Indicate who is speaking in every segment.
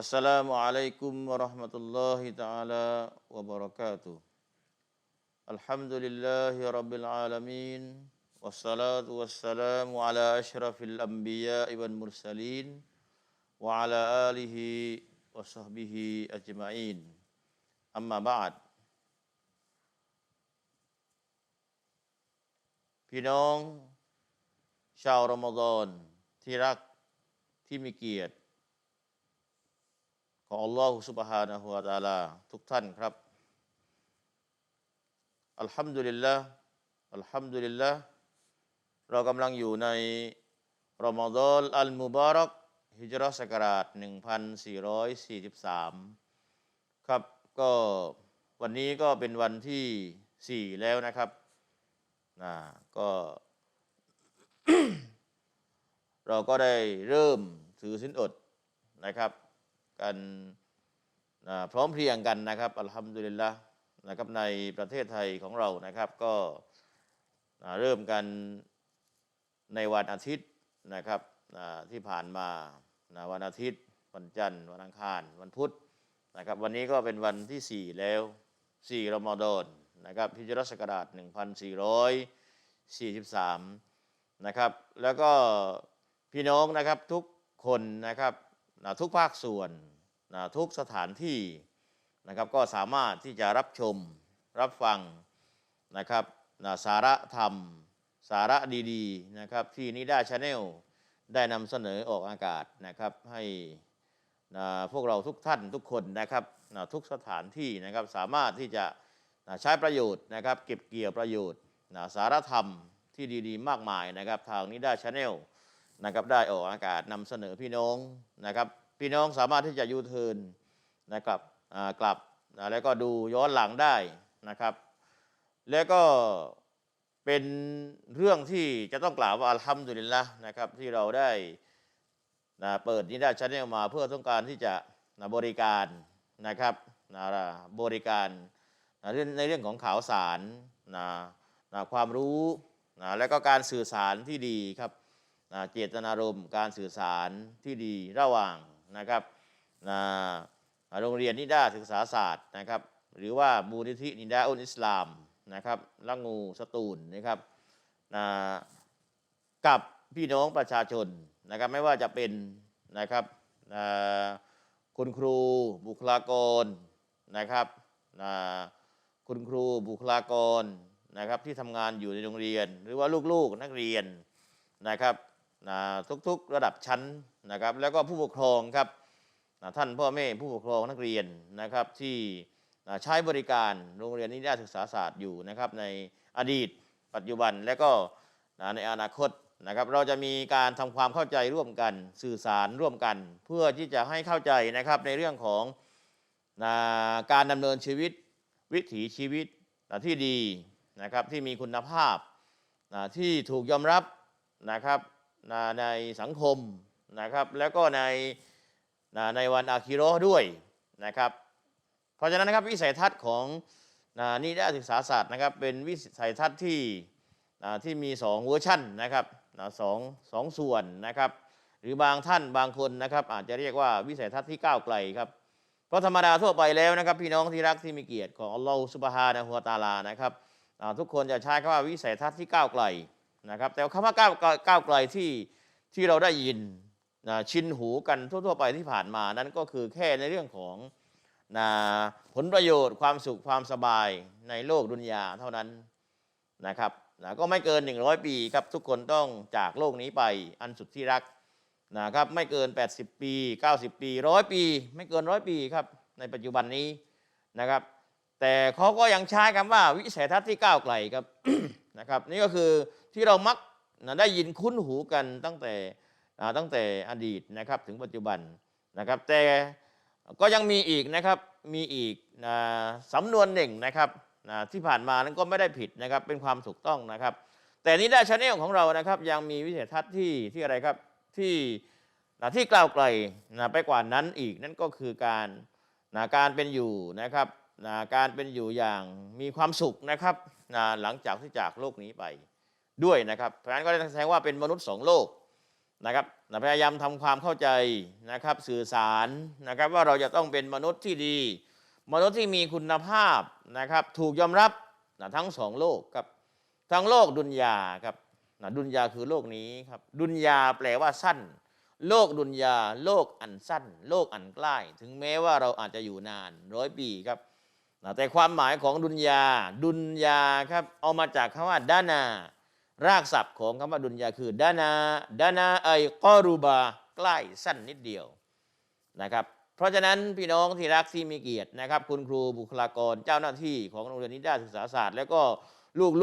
Speaker 1: Assalamualaikum warahmatullahi taala wabarakatuh. Alhamdulillahi rabbil alamin wassalatu wassalamu ala asyrafil anbiya'i wal mursalin wa ala alihi wa sahbihi ajma'in. Amma ba'd. พี่น้องชาวรอมฎอนที่รักที่มีเกียรติ ของอัลลอฮฺสุบฮานะฮูวะตาลาทุกท่านครับ อัลฮัมดุลิลละอัลฮัมดุลิลละเรากำลังอยู่ในรอมฎอนอัลมุบารักฮิจรัสกราช 1443 ครับ ก็วันนี้ก็เป็นวันที่ 4 แล้วนะครับนะก็เราก็ได้เริ่มถือสินอดนะครับ กันพร้อมเพรียงกันนะครับอัลฮัมดุลิลละนะครับในประเทศไทยของเรานะครับ ก็เริ่มกันในวันอาทิตย์นะครับที่ผ่านมานะวันอาทิตย์ วันจันทร์ วันอังคาร วันพุธนะครับ วันนี้ก็เป็นวันที่ 4 แล้ว 4รอมฎอนนะครับฮิจรัสศักราช1443นะครับ แล้วก็พี่น้องนะครับทุกคนนะครับ นะทุกภาคส่วนนะทุกสถานที่นะครับก็สามารถที่จะรับชมรับฟังนะครับนะสาระธรรม สาระดีๆนะครับที่นิด้าชาแนลได้นำเสนอออกอากาศนะครับให้นะพวกเราทุกท่านทุกคนนะครับนะทุกสถานที่นะครับสามารถที่จะนะใช้ประโยชน์นะครับ เก็บเกี่ยวประโยชน์นะสาระธรรมที่ดีๆ มากมายนะครับ ทางนิด้าชาแนล นะครับได้ออกอากาศนำเสนอพี่น้องนะครับ พี่น้องสามารถที่จะยูเทิร์นนะครับกลับแล้วก็ดูย้อนหลังได้นะครับ แล้วก็เป็นเรื่องที่จะต้องกล่าวว่าอัลฮัมดุลิลละนะครับที่เราได้นะเปิดนิดาชาแนลมาเพื่อต้องการที่จะนะบริการนะครับนะบริการนะในเรื่องของข่าวสารนะนะความรู้นะและก็การสื่อสารที่ดีครับ นะเจตนารมณ์การสื่อสารที่ดีระหว่างนะครับนะโรงเรียนนิดาศึกษาศาสตร์นะครับ หรือว่ามูลนิธินิดาอุลอิสลามนะครับละงูสตูลนะครับนะกับพี่น้องประชาชนนะครับ ไม่ว่าจะเป็นนะครับนะคุณครูบุคลากรนะครับนะคุณครูบุคลากรนะครับที่ทำงานอยู่ในโรงเรียน หรือว่าลูกๆนักเรียนนะครับ นะทุกๆระดับชั้นนะครับ แล้วก็ผู้ปกครองครับนะท่านพ่อแม่ผู้ปกครองนักเรียนนะครับที่นะใช้บริการโรงเรียนนิด้ศึกษาศาสตร์อยู่นะครับ ในอดีตปัจจุบันและก็นะในอนาคตนะครับ เราจะมีการทำความเข้าใจร่วมกันสื่อสารร่วมกัน เพื่อที่จะให้เข้าใจนะครับในเรื่องของนะการดำเนินชีวิตวิถีชีวิตนะที่ดีนะครับที่มีคุณภาพนะที่ถูกยอมรับนะครับ นะในสังคมนะครับ แล้วก็ในนะในวันอาคิโรห์ด้วยนะครับ เพราะฉะนั้นนะครับวิสัยทัศน์ของนะนิด้าศึกษาศาสตร์นะครับเป็นวิสัยทัศน์ที่นะที่มี 2 เวอร์ชันนะครับนะสองสองส่วนนะครับ หรือบางท่านบางคนนะครับ อาจจะเรียกว่าวิสัยทัศน์ที่ก้าวไกลครับเพราะธรรมดาทั่วไปแล้วนะครับ พี่น้องที่รักที่มีเกียรติของอัลลอฮฺสุบฮานะฮูวตาลานะครับทุกคนจะใช้คำว่าวิสัยทัศน์ที่ก้าวไกล นะครับแต่คำว่าก้าวก้าวไกลที่ที่เราได้ยินนะชินหูกันทั่ว ๆ ไปที่ผ่านมานั้นก็คือแค่ในเรื่องของนะผลประโยชน์ความสุขความสบายในโลกดุนยาเท่านั้นนะครับนะก็ไม่เกิน 100 ปีครับทุกคนต้องจากโลกนี้ไปอันสุดที่รักนะครับไม่เกิน 80 ปี 90 ปีร้อยปี ไม่เกินร้อยปีครับในปัจจุบันนี้นะครับ แต่เขาก็ยังใช้คำว่าวิสัยทัศน์ที่ก้าวไกลครับ นะครับ นี่ก็คือที่เรามักนะได้ยินคุ้นหูกันตั้งแต่ตั้งแต่อดีตนะครับถึงปัจจุบันนะครับ แต่ก็ยังมีอีกนะครับมีอีกนะสำนวนหนึ่งนะครับนะที่ผ่านมานั้นก็ไม่ได้ผิดนะครับเป็นความถูกต้องนะครับ แต่นี้ได้ชาแนลของเรานะครับ ยังมีวิสัยทัศน์ที่ที่อะไรครับที่นะที่กล่าวไกลนะไปกว่านั้นอีกนั่นก็คือการนะการเป็นอยู่นะครับ นะการเป็นอยู่อย่างมีความสุขนะครับนะหลังจากที่จากโลกนี้ไปด้วยนะครับเพราะฉะนั้นก็แสดงว่าเป็นมนุษย์สองโลกนะครับนะพยายามทำความเข้าใจนะครับสื่อสารนะครับว่าเราจะต้องเป็นมนุษย์ที่ดี มนุษย์ที่มีคุณภาพนะครับถูกยอมรับนะทั้งสองโลกครับทั้งโลกดุนยาครับนะดุนยาคือโลกนี้ครับดุนยาแปลว่าสั้น โลกดุนยาโลกอันสั้น โลกอันใกล้ ถึงแม้ว่าเราอาจจะอยู่นานร้อยปีครับ นะแต่ความหมายของดุนยา ดุนยาครับเอามาจากคำว่าดานารากศัพท์ของคำว่าดุนยาคือดานาดานาไอกอรูบาใกล้สั้นนิดเดียวนะครับ เพราะฉะนั้นพี่น้องที่รักที่มีเกียรตินะครับ คุณครูบุคลากรเจ้าหน้าที่ของโรงเรียนนิด้าศึกษาศาสตร์ แล้วก็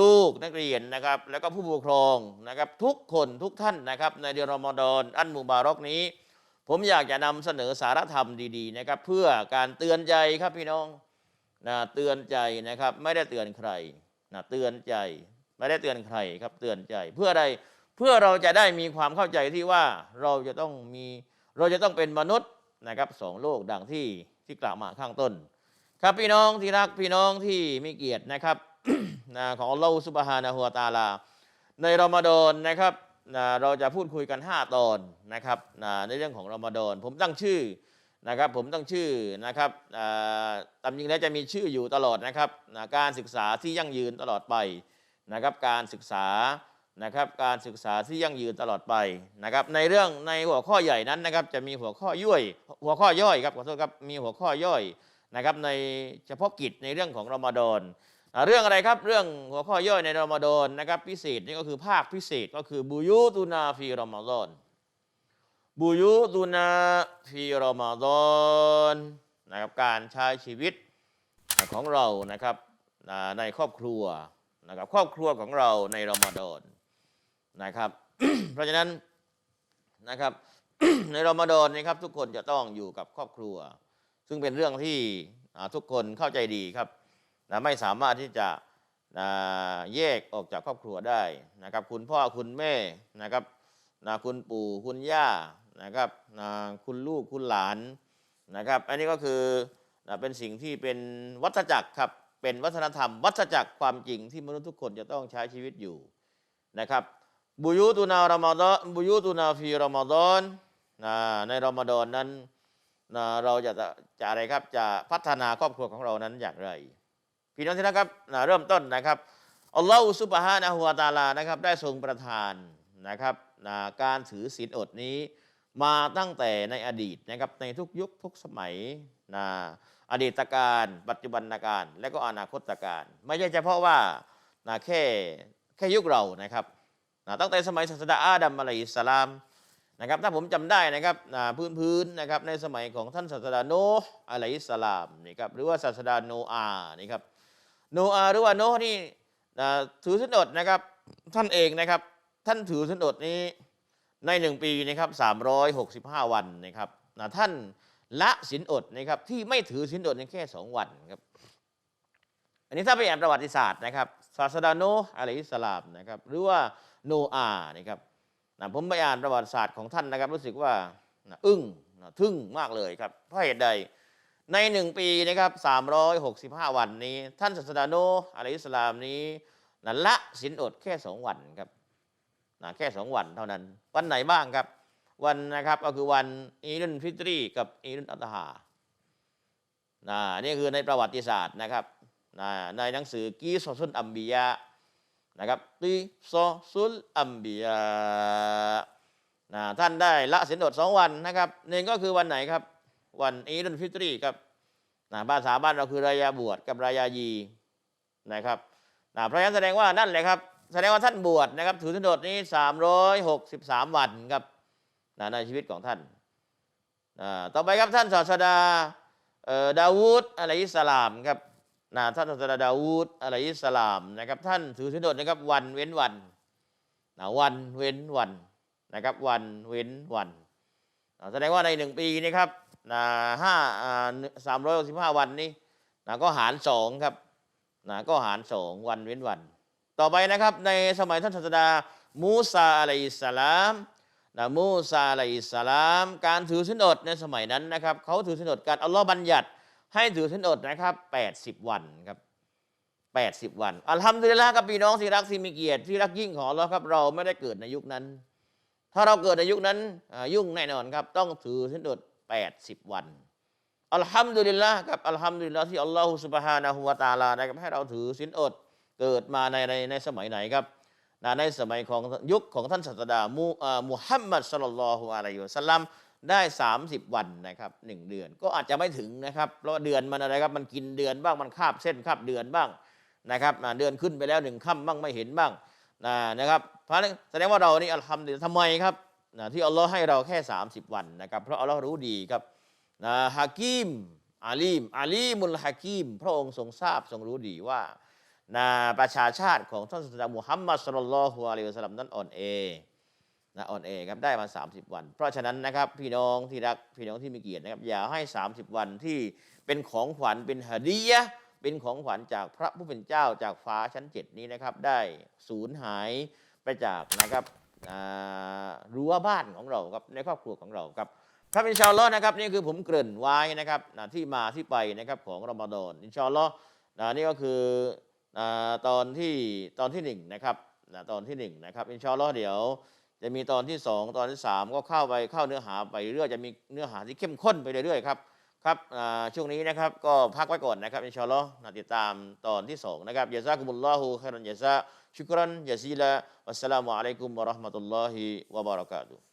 Speaker 1: ลูกๆนักเรียนนะครับ แล้วก็ผู้ปกครองนะครับ ทุกคนทุกท่านนะครับ ในเดือนรอมฎอนอันมุบารอกนี้ ผมอยากจะนำเสนอสารธรรมดีๆนะครับ เพื่อการเตือนใจครับพี่น้อง นะเตือนใจนะครับ ไม่ได้เตือนใครนะเตือนใจ ไม่ได้เตือนใครครับเตือนใจ เพื่ออะไรเพื่อเราจะได้มีความเข้าใจที่ว่าเราจะต้องมีเราจะต้องเป็นมนุษย์นะครับสองโลกดังที่ที่กล่าวมาข้างต้น ครับพี่น้องที่รักพี่น้องที่มีเกียรตินะครับนะของอัลลอฮฺซุบฮานะฮูวตาลา ในรอมฎอนนะครับนะเราจะพูดคุยกัน 5 ตอนนะครับนะในเรื่องของรอมฎอนผมตั้งชื่อ นะครับผมตั้งชื่อนะครับตามจริงแล้วจะมีชื่ออยู่ตลอดนะครับนะการศึกษาที่ยั่งยืนตลอดไปนะครับการศึกษานะครับการศึกษาที่ยั่งยืนตลอดไปนะครับในเรื่องในหัวข้อใหญ่นั้นนะครับจะมีหัวข้อย่อยหัวข้อย่อยครับขอโทษครับมีหัวข้อย่อยนะครับในเฉพาะกิจในเรื่องของรอมฎอนเรื่องอะไรครับเรื่องหัวข้อย่อยในรอมฎอนนะครับพิเศษนี่ก็คือภาคพิเศษก็คือบุยุตุนาฟีรอมฎอน บุยุตุนาฟีรอมฎอนนะครับการใช้ชีวิตของเรานะครับในครอบครัวนะครับครอบครัวของเราในรอมฎอนนะครับ เพราะฉะนั้นนะครับในรอมฎอนนี่ครับทุกคนจะต้องอยู่กับครอบครัว ซึ่งเป็นเรื่องที่ทุกคนเข้าใจดีครับนะไม่สามารถที่จะนะแยกออกจากครอบครัวได้นะครับ คุณพ่อคุณแม่นะครับนะคุณปู่คุณย่า นะครับคุณลูกคุณหลานนะครับ อันนี้ก็คือเป็นสิ่งที่เป็นวัฏจักรครับเป็นวัฒนธรรม วัฏจักรความจริงที่มนุษย์ทุกคนจะต้องใช้ชีวิตอยู่นะครับบุยุตุนารอมฎอนบุยุตุนาฟีรอมฎอนนะในรอมฎอนนั้นเราจะจะอะไรครับจะพัฒนาครอบครัวของเรานั้นอย่างไร พี่น้องที่รักครับเริ่มต้นนะครับอัลลอฮฺซุบฮานะฮูวาตาลานะครับได้ทรงประทานนะครับการถือศีลอดนี้ มาตั้งแต่ในอดีตนะครับในทุกยุคทุกสมัยนะอดีตการ ปัจจุบันการ และก็อนาคตการ ไม่ใช่เฉพาะว่านะแค่แค่ยุคเรานะครับนะตั้งแต่สมัยศาสดาอาดัมอะลัยฮิสลามนะครับถ้าผมจำได้นะครับนะพื้นๆนะครับในสมัยของท่านศาสดาโนอะลัยฮิสลามนี่ครับหรือว่าศาสดาโนอานี่ครับโนอาหรือว่าโนนี่นะถือสินอดนะครับท่านเองนะครับท่านถือสินอดนี้ ในหนึ่งปีนะครับ365 วันนะครับนะท่านละสินอดนะครับที่ไม่ถือสินอดในแค่สองวันครับอันนี้ถ้าไปอ่านประวัติศาสตร์นะครับศาสดาโนอะลัยฮิสลามนะครับหรือว่าโนอาห์นะครับนะผมไปอ่านประวัติศาสตร์ของท่านนะครับ รู้สึกว่านะอึ้งนะทึ่งมากเลยครับเพราะเหตุใดในหนึ่งปีนะครับ365 วันนี้ ท่านศาสดาโนอะลัยฮิสลามนี้นะละสินอดแค่สองวันครับ นะแค่สองวันเท่านั้น วันไหนบ้างครับ วันนะครับก็คือวันอีดุนฟิตรี กับอีดุนอัตฮานะนี่คือในประวัติศาสตร์นะครับนะในหนังสือกีซอซุนอัมบียะนะครับกีซอซุลอัมบียะนะท่านได้ละสินอดสองวันนะครับหนึ่งก็คือวันไหนครับ วันอีดุนฟิตรีครับนะภาษาบ้านเราคือรายาบวชกับรายายีนะครับนะเพราะฉะนั้นแสดงว่านั่นแหละครับ แสดงว่าท่านบวชนะครับ ถือสินอดนี้ 363 วันครับนะในชีวิตของท่านนะต่อไปครับท่านศาสดาดาวูดอะลัยฮิสลามครับนะท่านศาสดาดาวูดอะลัยฮิสลามนะครับ ท่านถือสินอดนะครับวันเว้นวันนะวันเว้นวันนะครับ วันเว้นวันแสดงว่าในหนึ่งปีนี่ครับนะห้าสามร้อยสิบห้าวันนี้นะก็หารสองครับนะก็หารสองวันเว้นวัน ต่อไปนะครับในสมัยท่านศาสดามูซาอะลัยสลามนะมูซาอะลัยสลาม การถือสินอดในสมัยนั้นนะครับเขาถือสินอดการอัลลอฮ์บัญญัติ ให้ถือสินอดนะครับ80 วันครับ80 วัน อัลฮัมดุลิลละห์ครับพี่น้องที่รักที่มีเกียรติที่รักยิ่งของอัลลอฮ์ครับ เราไม่ได้เกิดในยุคนั้น ถ้าเราเกิดในยุคนั้นยุ่งแน่นอนครับ ต้องถือสินอด80 วัน อัลฮัมดุลิลละห์ครับอัลฮัมดุลิลละห์ที่อัลลอฮฺสุบฮานะฮูวะตาลานะครับให้เราถือสินอด เกิดมาในในในสมัยไหนครับนะในสมัยของยุคของท่านศาสดามูมฮัมมัดสลลัลลอฮุอะลัยฮิวะสัลลัมได้ 30 วันนะครับหนึ่งเดือนก็อาจจะไม่ถึงนะครับเพราะเดือนมันอะไรครับมันกินเดือนบ้างมันคาบเส้นคาบเดือนบ้างนะครับเดือนขึ้นไปแล้วหนึ่งค่ำบ้างไม่เห็นบ้างนะนะครับเพราะแสดงว่าเรานี่อัลฮัมดุลิลทำไมครับนะที่อัลลอฮ์ให้เราแค่ 30 วันนะครับเพราะอัลลอฮ์รู้ดีครับนะฮากิมอาลีมอาลีมุลฮากิมพระองค์ทรงทราบทรงรู้ดีว่า นะประชาชาติของท่านสุลตานมุฮัมมัดสุลลัลฮุอะลัยฮิวสัลัมนั้นอ่อนแอนะอ่อนแอครับได้มา 30 วัน เพราะฉะนั้นนะครับพี่น้องที่รักพี่น้องที่มีเกียรตินะครับอย่าให้ 30 วันที่เป็นของขวัญเป็นฮดียะเป็นของขวัญจากพระผู้เป็นเจ้าจากฟ้าชั้นเจ็ดนี้นะครับ ได้สูญหายไปจากนะครับอ่ารั้วบ้านของเราครับในครอบครัวของเราครับครับอินชาอัลลอฮ์นะครับนี่คือผมเกริ่นไว้นะครับนะที่มาที่ไปนะครับของรอมฎอนอินชาอัลลอฮ์นะนี่ก็คือ ตอนที่ตอนที่หนึ่งนะครับนะตอนที่หนึ่งนะครับ อินชาอัลลอฮ์เดี๋ยว จะมีตอนที่สองตอนที่สามก็เข้าไปเข้าเนื้อหาไปเรื่อยจะมีเนื้อหาที่เข้มข้นไปเรื่อยๆครับครับช่วงนี้นะครับก็พักไว้ก่อนนะครับอินชาอัลลอฮ์ติดตามตอนที่สองนะครับยะซากุมุลลอฮุขอยรันยะซาชุกรันยะซีลาวัสสลามุอะลัยกุมวะเราะห์มะตุลลอฮิวะบะเราะกาตุฮ์